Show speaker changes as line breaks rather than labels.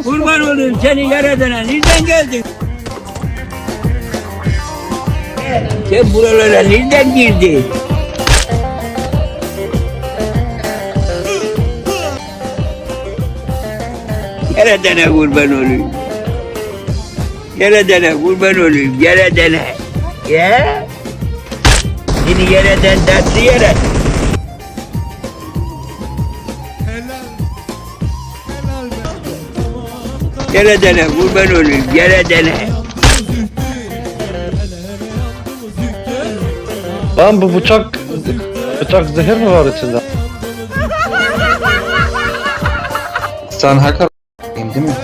Kurban olayım seni yaradana. Nereden geldin? Sen buralara nereden girdin? Yaradana kurban olayım. Yaradana kurban olayım. Yaradana. Ya? Seni yaradan tatlı yarat. Yaradana kurban olayım. Yaradana.
Lan bu bıçak bıçak zehir mi var içinde?
Sen hacker değil mi?